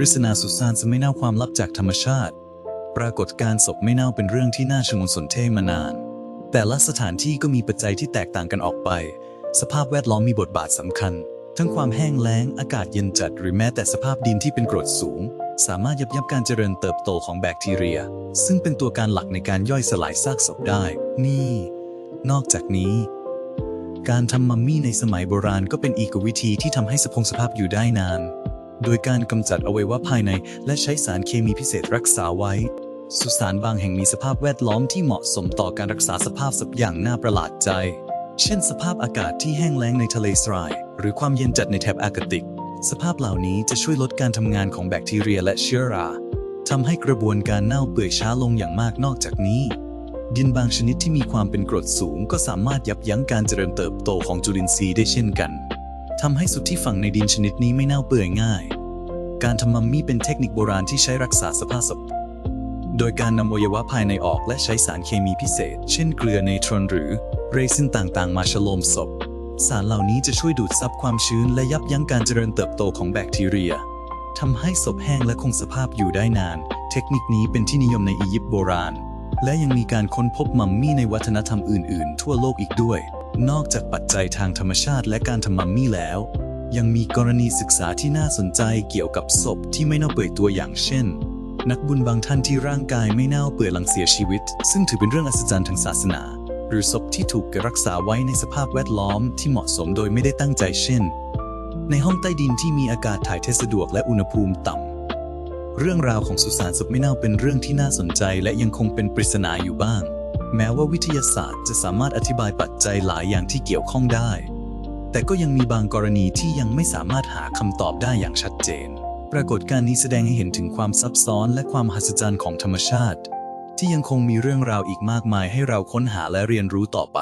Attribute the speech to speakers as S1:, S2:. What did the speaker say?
S1: ริศนาสุสานจะไม่เน่าความลับจากธรรมชาติ ปรากฏการศพไม่เน่าเป็นเรื่องที่น่าชงนสนเท่มานาน แต่ละสถานที่ก็มีปัจจัยที่แตกต่างกันออกไป สภาพแวดล้อมมีบทบาทสำคัญ ทั้งความแห้งแล้ง อากาศเย็นจัด หรือแม้แต่สภาพดินที่เป็นกรดสูง สามารถยับยั้งการเจริญเติบโตของแบคทีเรีย ซึ่งเป็นตัวการหลักในการย่อยสลายซากศพได้ นี่ นอกจากนี้การทำมัมมี่ในสมัยโบราณก็เป็นอีกวิธีที่ทำให้สพงสภาพอยู่ได้นาน โดยการกำจัดอวัยวะภายใน และใช้สารเคมีพิเศษรักษาไว้ สุสานบางแห่งมีสภาพแวดล้อมที่เหมาะสมต่อการรักษาสภาพศพอย่างน่าประหลาดใจ เช่น สภาพอากาศที่แห้งแล้งในทะเลทราย หรือความเย็นจัดในแถบอาร์กติก สภาพเหล่านี้จะช่วยลดการทำงานของแบคทีเรียและเชื้อราทำให้กระบวนการเน่าเปื่อยช้าลงอย่างมากนอกจากนี้ ดินบางชนิดที่มีความเป็นกรดสูง ก็สามารถยับยั้งการเจริญเติบโตของจุลินทรีย์ได้เช่นกัน ทำให้สุดที่ฝังในดินชนิดนี้ไม่เน่าเปื่อยง่าย การทำมัมมี่เป็นเทคนิคโบราณที่ใช้รักษาสภาพศพ โดยการนำอวัยวะภายในออกและใช้สารเคมีพิเศษ เช่นเกลือเนโตรนหรือเรซินต่างๆ มาฉโลมศพ สารเหล่านี้จะช่วยดูดซับความชื้นและยับยั้งการเจริญเติบโตของแบคทีเรียทำให้ศพแห้งและคงสภาพอยู่ได้นาน เทคนิคนี้เป็นที่นิยมในอียิปต์โบราณ และยังมีการค้นพบมัมมี่ในวัฒนธรรมอื่น ๆ ทั่วโลกอีกด้วย นอกจากปัจจัยทางธรรมชาติและการทำมัมมี่แล้ว ยังมีกรณีศึกษาที่น่าสนใจเกี่ยวกับศพที่ไม่เน่าเปื่อยตัวอย่างเช่น นักบุญบางท่านที่ร่างกายไม่เน่าเปื่อยหลังเสียชีวิต ซึ่งถือเป็นเรื่องอัศจรรย์ทางศาสนา หรือศพที่ถูกเก็บรักษาไว้ในสภาพแวดล้อมที่เหมาะสมโดยไม่ได้ตั้งใจเช่น ในห้องใต้ดินที่มีอากาศถ่ายเทสะดวกและอุณหภูมิต่ำเรื่องราวของสุสานศพไม่เน่าเป็นเรื่องที่น่าสนใจและยังคงเป็นปริศนาอยู่บ้าง แม้ว่าวิทยาศาสตร์จะสามารถอธิบายปัจจัยหลายอย่างที่เกี่ยวข้องได้ แต่ก็ยังมีบางกรณีที่ยังไม่สามารถหาคำตอบได้อย่างชัดเจน ปรากฏการณ์นี้แสดงให้เห็นถึงความซับซ้อนและความมหัศจรรย์ของธรรมชาติ ที่ยังคงมีเรื่องราวอีกมากมายให้เราค้นหาและเรียนรู้ต่อไป